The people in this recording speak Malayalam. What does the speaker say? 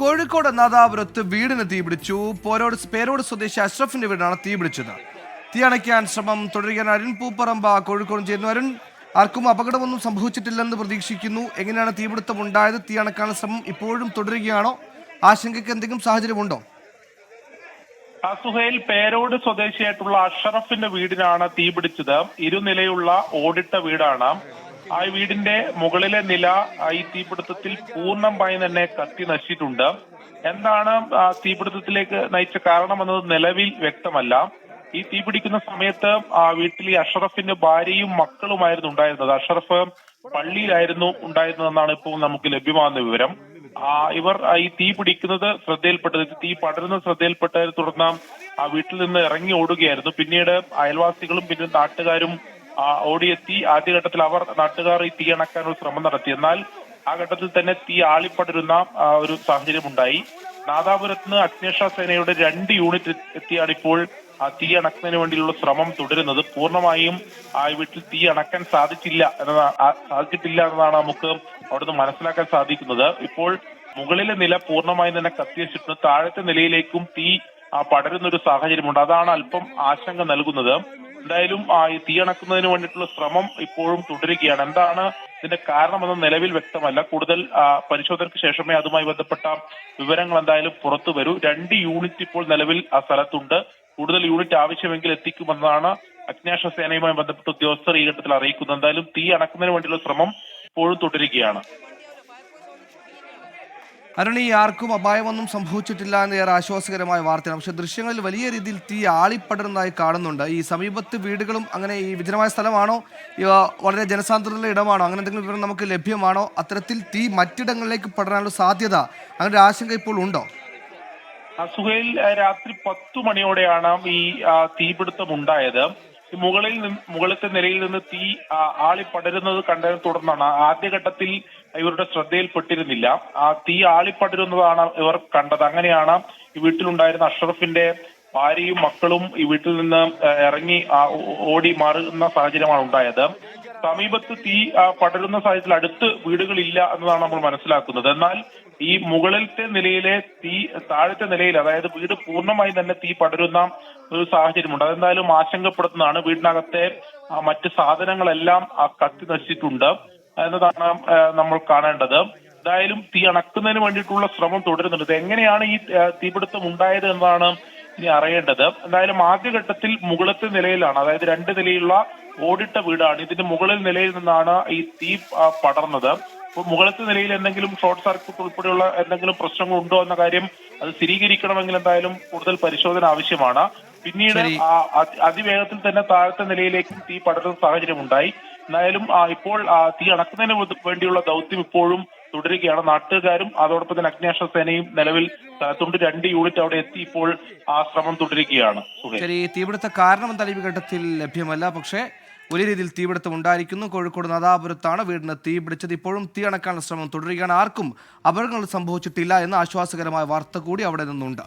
കോഴിക്കോട് നാദാപുരത്ത് വീടിന് തീപിടിച്ചു പോരോട് പേരോട് സ്വദേശി അഷ്റഫിന്റെ വീടാണ് തീപിടിച്ചത് തീ അണയ്ക്കാൻ ശ്രമം തുടരുകയാണ് അരുൺ പൂപ്പറമ്പ. കോഴിക്കോട് ചേരുന്നു അരുൺ. ആർക്കും അപകടമൊന്നും സംഭവിച്ചിട്ടില്ലെന്ന് പ്രതീക്ഷിക്കുന്നു. എങ്ങനെയാണ് തീപിടുത്തം ഉണ്ടായത്? തീ അണക്കാനുള്ള ശ്രമം ഇപ്പോഴും തുടരുകയാണോ? ആശങ്കയ്ക്ക് എന്തെങ്കിലും സാഹചര്യമുണ്ടോ? അസുഹയിൽ പേരോട് സ്വദേശിയായിട്ടുള്ള അഷറഫിന്റെ വീടിനാണ് തീപിടിച്ചത് ഇരുനിലയുള്ള ഓടിട്ട വീടാണ്. ആ വീടിന്റെ മുകളിലെ നില ഈ തീപിടുത്തത്തിൽ പൂർണമായി തന്നെ കത്തി നശിച്ചിട്ടുണ്ട്. എന്താണ് തീപിടുത്തത്തിലേക്ക് നയിച്ച കാരണം എന്നത് നിലവിൽ വ്യക്തമല്ല. ഈ തീപിടിക്കുന്ന സമയത്ത് ആ വീട്ടിൽ ഈ അഷറഫിന്റെ ഭാര്യയും മക്കളുമായിരുന്നു ഉണ്ടായിരുന്നത്. അഷറഫ് പള്ളിയിലായിരുന്നു ഉണ്ടായിരുന്നതെന്നാണ് ഇപ്പോൾ നമുക്ക് ലഭ്യമാകുന്ന വിവരം. ഇവർ ഈ തീ പിടിക്കുന്നത് ശ്രദ്ധയിൽപ്പെട്ടത് തീ പടരുന്നത് ശ്രദ്ധയിൽപ്പെട്ടതിനെ തുടർന്ന് ആ വീട്ടിൽ നിന്ന് ഇറങ്ങി ഓടുകയായിരുന്നു. പിന്നീട് അയൽവാസികളും പിന്നെ നാട്ടുകാരും ഓടിയെത്തി. ആദ്യഘട്ടത്തിൽ അവർ നാട്ടുകാർ ഈ തീ അണക്കാനുള്ള ശ്രമം നടത്തി. എന്നാൽ ആ ഘട്ടത്തിൽ തന്നെ തീ ആളിപ്പടരുന്ന ഒരു സാഹചര്യം ഉണ്ടായി നാദാപുരത്ത് നിന്ന് അഗ്നിരക്ഷാ സേനയുടെ രണ്ട് യൂണിറ്റ് എത്തിയാണ് ഇപ്പോൾ തീ അണക്കുന്നതിന് വേണ്ടിയുള്ള ശ്രമം തുടരുന്നത്. പൂർണമായും ആ വീട്ടിൽ തീ അണക്കാൻ സാധിച്ചില്ല എന്നതാണ് സാധിച്ചിട്ടില്ല എന്നതാണ് നമുക്ക് അവിടുന്ന് മനസ്സിലാക്കാൻ സാധിക്കുന്നത്. ഇപ്പോൾ മുകളിലെ നില പൂർണമായും തന്നെ കത്തിവെച്ചിട്ടുണ്ട്. താഴത്തെ നിലയിലേക്കും തീ പടരുന്ന ഒരു സാഹചര്യമുണ്ട്. അതാണ് അല്പം ആശങ്ക നൽകുന്നത്. എന്തായാലും ഈ തീ അണക്കുന്നതിന് വേണ്ടിയിട്ടുള്ള ശ്രമം ഇപ്പോഴും തുടരുകയാണ്. എന്താണ് ഇതിന്റെ കാരണമെന്ന് നിലവിൽ വ്യക്തമല്ല. കൂടുതൽ പരിശോധനയ്ക്ക് ശേഷമേ അതുമായി ബന്ധപ്പെട്ട വിവരങ്ങൾ എന്തായാലും പുറത്തു വരൂ. രണ്ട് യൂണിറ്റ് ഇപ്പോൾ നിലവിൽ ആ സ്ഥലത്തുണ്ട്. കൂടുതൽ യൂണിറ്റ് ആവശ്യമെങ്കിൽ എത്തിക്കുമെന്നാണ് അഗ്നിരക്ഷാ സേനയുമായി ബന്ധപ്പെട്ട ഉദ്യോഗസ്ഥർ ഈ ഘട്ടത്തിൽ അറിയിക്കുന്നത്. എന്തായാലും തീ അണക്കുന്നതിന് വേണ്ടിയുള്ള ശ്രമം ഇപ്പോഴും തുടരുകയാണ്. അരുൺ ഈ ആർക്കും അപായമൊന്നും സംഭവിച്ചിട്ടില്ല എന്ന് ഏറെ ആശ്വാസകരമായ വാർത്തയാണ്. പക്ഷേ ദൃശ്യങ്ങളിൽ വലിയ രീതിയിൽ തീ ആളിപ്പടരുന്നതായി കാണുന്നുണ്ട്. ഈ സമീപത്ത് വീടുകളും അങ്ങനെ ഈ വിജനമായ സ്ഥലമാണോ? വളരെ ജനസാന്ദ്രതയുള്ള ഇടമാണോ? അങ്ങനെ എന്തെങ്കിലും വിവരം നമുക്ക് ലഭ്യമാണോ? അത്തരത്തിൽ തീ മറ്റിടങ്ങളിലേക്ക് പടരാനുള്ള സാധ്യത അങ്ങനെ ഒരു ആശങ്ക ഇപ്പോൾ ഉണ്ടോ? സുഹൈൽ രാത്രി പത്തു മണിയോടെയാണ് ഈ തീപിടുത്തം ഉണ്ടായത് മുകളിൽ നിന്ന് മുകളിലത്തെ നിലയിൽ നിന്ന് തീ ആളി പടരുന്നത് കണ്ടതിനെ തുടർന്നാണ്. ആദ്യഘട്ടത്തിൽ ഇവരുടെ ശ്രദ്ധയിൽപ്പെട്ടിരുന്നില്ല. ആ തീ ആളി പടരുന്നതാണ് ഇവർ കണ്ടത്. അങ്ങനെയാണ് ഈ വീട്ടിലുണ്ടായിരുന്ന അഷ്റഫിന്റെ ഭാര്യയും മക്കളും ഈ വീട്ടിൽ നിന്ന് ഇറങ്ങി ഓടി മാറുന്ന സാഹചര്യമാണ് ഉണ്ടായത്. സമീപത്ത് തീ പടരുന്ന സാഹചര്യത്തിൽ അടുത്ത് വീടുകളില്ല എന്നതാണ് നമ്മൾ മനസ്സിലാക്കുന്നത്. എന്നാൽ ഈ മുകളിലത്തെ നിലയിലെ തീ താഴത്തെ നിലയിൽ അതായത് വീട് പൂർണമായി തന്നെ തീ പടരുന്ന ഒരു സാഹചര്യമുണ്ട്. അതെന്തായാലും ആശങ്കപ്പെടുത്തുന്നതാണ്. വീടിനകത്തെ മറ്റു സാധനങ്ങളെല്ലാം കത്തി നശിച്ചിട്ടുണ്ട് എന്നതാണ് നമ്മൾ കാണേണ്ടത്. എന്തായാലും തീ അണക്കുന്നതിന് വേണ്ടിയിട്ടുള്ള ശ്രമം തുടരുന്നുണ്ട്. എങ്ങനെയാണ് ഈ തീപിടുത്തം ഉണ്ടായത് എന്നാണ് ഇനി അറിയേണ്ടത്. എന്തായാലും ആദ്യഘട്ടത്തിൽ മുകളത്തെ നിലയിലാണ് അതായത് രണ്ട് നിലയിലുള്ള ഓടിട്ട വീടാണ്. ഇതിന്റെ മുകളിൽ നിലയിൽ നിന്നാണ് ഈ തീ പടർന്നത്. മുകളത്തെ നിലയിൽ എന്തെങ്കിലും ഷോർട്ട് സർക്യൂട്ട് ഉൾപ്പെടെയുള്ള എന്തെങ്കിലും പ്രശ്നങ്ങൾ ഉണ്ടോ എന്ന കാര്യം അത് സ്ഥിരീകരിക്കണമെങ്കിൽ എന്തായാലും കൂടുതൽ പരിശോധന ആവശ്യമാണ്. പിന്നീട് അതിവേഗത്തിൽ തന്നെ താഴത്തെ നിലയിലേക്കും തീ പടരുന്ന സാഹചര്യം ഉണ്ടായി. എന്തായാലും ഇപ്പോൾ തീ അണക്കുന്നതിന് വേണ്ടിയുള്ള ദൗത്യം ഇപ്പോഴും തുടരുകയാണ്. നാട്ടുകാരും അതോടൊപ്പം തന്നെ അഗ്നിരക്ഷാ സേനയും നിലവിൽ സ്ഥലത്തുണ്ട്. രണ്ട് യൂണിറ്റ് അവിടെ എത്തി ഇപ്പോൾ ആ ശ്രമം തുടരുകയാണ്. ശരി തീപിടുത്ത കാരണം എന്തായാലും ഈ ഘട്ടത്തിൽ ലഭ്യമല്ല. പക്ഷേ വലിയ രീതിയിൽ തീപിടുത്തം ഉണ്ടായിരിക്കുന്നു. കോഴിക്കോട് നദാപുരത്താണ് വീടിന് തീ പിടിച്ചത് ഇപ്പോഴും തീ അണക്കാനുള്ള ശ്രമം തുടരുകയാണ്. ആർക്കും അപകടങ്ങൾ സംഭവിച്ചിട്ടില്ല എന്ന ആശ്വാസകരമായ വാർത്ത കൂടി അവിടെ നിന്നുണ്ട്.